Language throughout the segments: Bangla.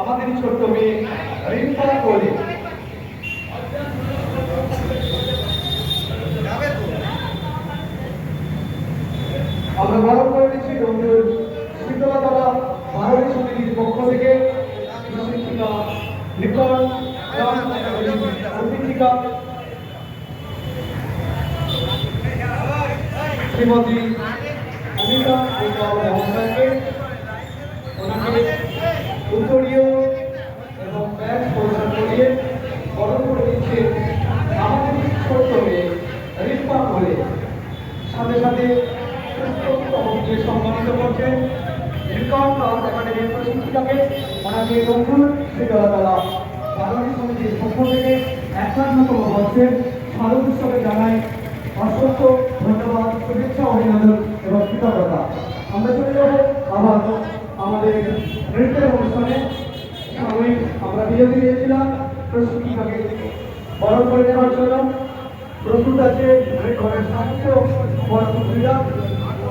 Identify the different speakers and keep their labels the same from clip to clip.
Speaker 1: আমাদের ছোট্ট মেয়ে রিম্পা কোহলি আমরা বরণ করে দিচ্ছি ডোমজুর শীতলাতলা ভারতী সমিতির পক্ষ থেকে শ্রীমতী অমিতা ওনাকে উত্তরীয় এবং ব্যাগ পরিধান করিয়ে বরণ করে দিচ্ছে আমাদের ছোট্ট মেয়ে রিম্পা বলে সাথে সাথে পুষ্পকে সম্মানিত করছেন লিঙ্কন আর্ট একাডেমির প্রশিক্ষিকাকে ওনাকে নতুন শীতলাতলা বারণী সমিতির পক্ষ থেকে একান্নতম বর্ষের শারদ উৎসবে জানাই অসংখ্য ধন্যবাদ, শুভেচ্ছা, অভিনন্দন এবং কৃতজ্ঞতা। আমরা চলে যাব আবার। আমাদের নৃত্যের অনুষ্ঠানে সাময়িক আমরা বিরতি দিয়েছিলাম প্রশিক্ষিকাকে বরণ করে নেওয়ার জন্য। প্রস্তুত আছে ঘরের সাহিত্য ক্রীড়া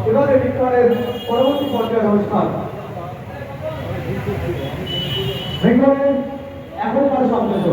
Speaker 1: এবারে বিজ্ঞানের পরবর্তী পর্যায়ের অনুষ্ঠান। বিজ্ঞানের এখনকার সংকেত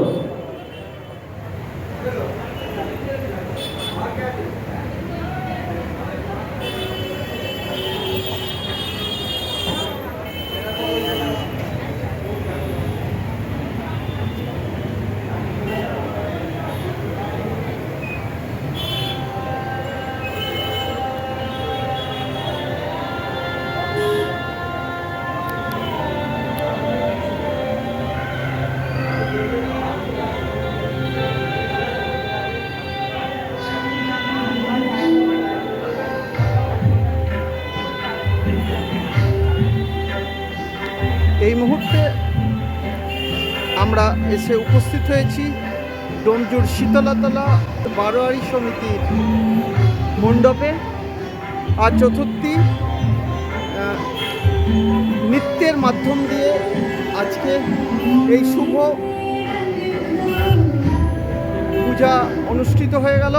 Speaker 2: এই মুহূর্তে আমরা এসে উপস্থিত হয়েছি ডোমজুর শীতলাতলা বারোয়ারি সমিতির মণ্ডপে। আর চতুর্থী নৃত্যের মাধ্যম দিয়ে আজকে এই শুভ পূজা অনুষ্ঠিত হয়ে গেল।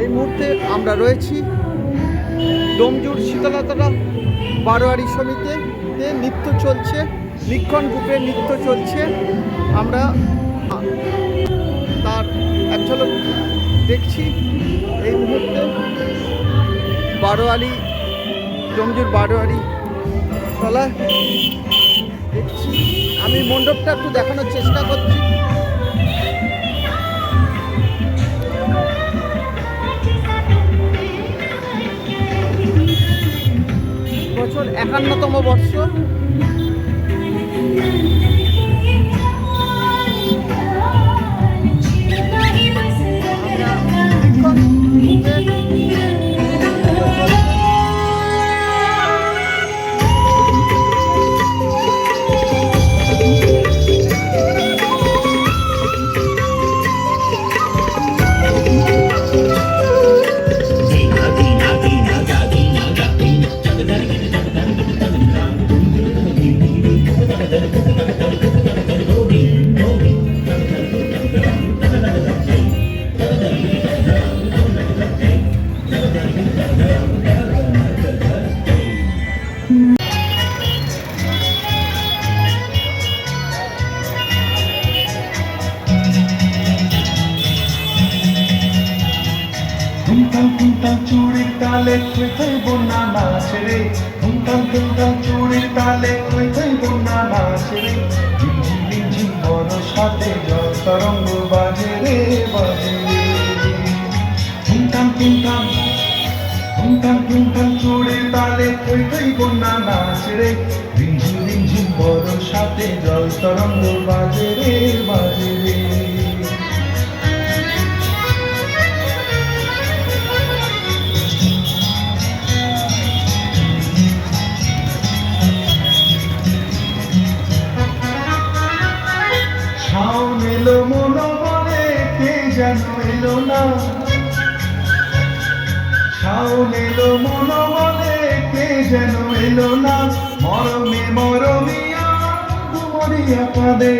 Speaker 2: এই মুহূর্তে আমরা রয়েছি ডোমজুর শীতলাতলা বারোয়ারি সমিতিতে নৃত্য চলছে নিক্ষণ গ্রুপের নৃত্য চলছে। আমরা, তার এক ঝলক দেখছি এই মুহূর্তে। বারোয়ারি ডোমজুর বারোয়ারি তলা দেখছি। আমি মণ্ডপটা একটু দেখানোর চেষ্টা করছি। বছর একান্নতম বর্ষ
Speaker 3: ধুমধাম চুড়ির তালে বন্যা নাচ রে। ধুমধাম চুড়ির তালে থই বন্যা নাচ রে। ঝিমঝিম ঝিমঝিম বড় সাথে জল তরঙ্গ বাজে রে, বাজে। ধুমধাম ধুমধাম ধুমধাম ধুমধাম চুড়ির তালে থই বন্যা নাচ রে। রিমঝিম রিমঝিম বড় সাথে জল তরঙ্গ বাজে এলো মন বলে, কে যেন এলো না? শাওন এলো মন বলে, কে যেন এলো না? মরমে মরমিয়া কুমরিয়া কাঁদে,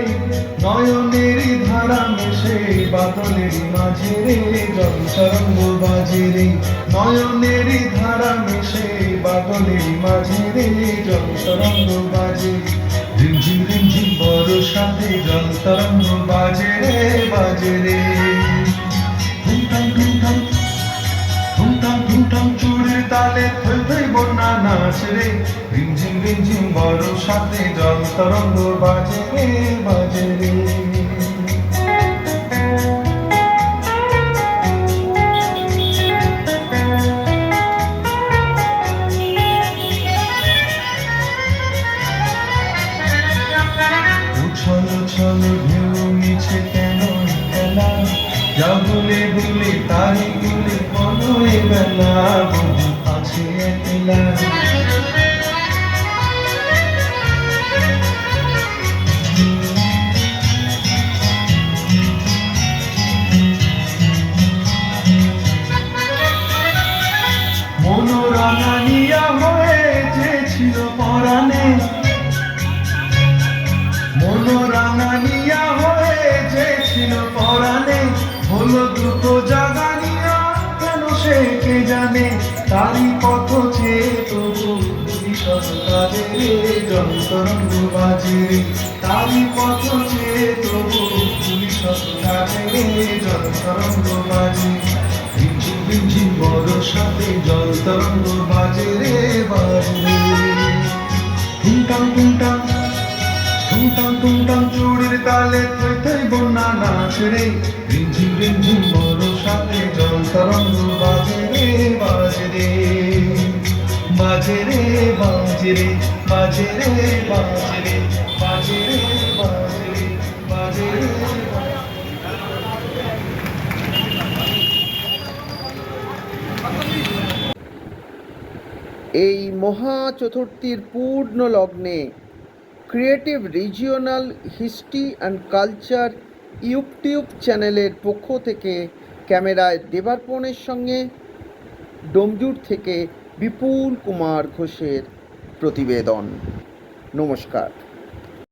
Speaker 3: নয়নের ধারা মেশে, বাদলের মাঝে রে, জল তরঙ্গ বাজে রে। নয়নের ধারা মেশে, বাদলের মাঝে রে, জল তরঙ্গ বাজে রিমঝিম বড় সাথে জল তরঙ্গ বাজে রে বাজে রে। ঠুমঠাম ঠুমঠাম ঠুমঠাম ঠুমঠাম চুড়ির তালে থই থই বন্যা নাচ রে। রিমঝিম রিমঝিম সাথে জল তরঙ্গ বাজে রে বাজে রে। যা দিলে তাই গেলে মনে বেলা আছে একলা মনোরাঙা নিয়া হয় জানে তারই পথ চেয়ে তবু যন্তরঙ্গ বাজে। তারই পথ চেয়ে তবু রে তালে থই বন্যা নাচ রে। রিমঝিম রিমঝিম বড় সাথে বাজে রে বাজে রে। বাজে রে বাজে রে বাজে রে বাজে রে বাজে রে
Speaker 2: এই মহা চতুর্থীর পূর্ণ লগ্নে creative regional history and culture YouTube চ্যানেলের পক্ষ থেকে ক্যামেরায় দেবার্পণের সঙ্গে ডোমজুর থেকে বিপুল কুমার ঘোষের প্রতিবেদন। নমস্কার।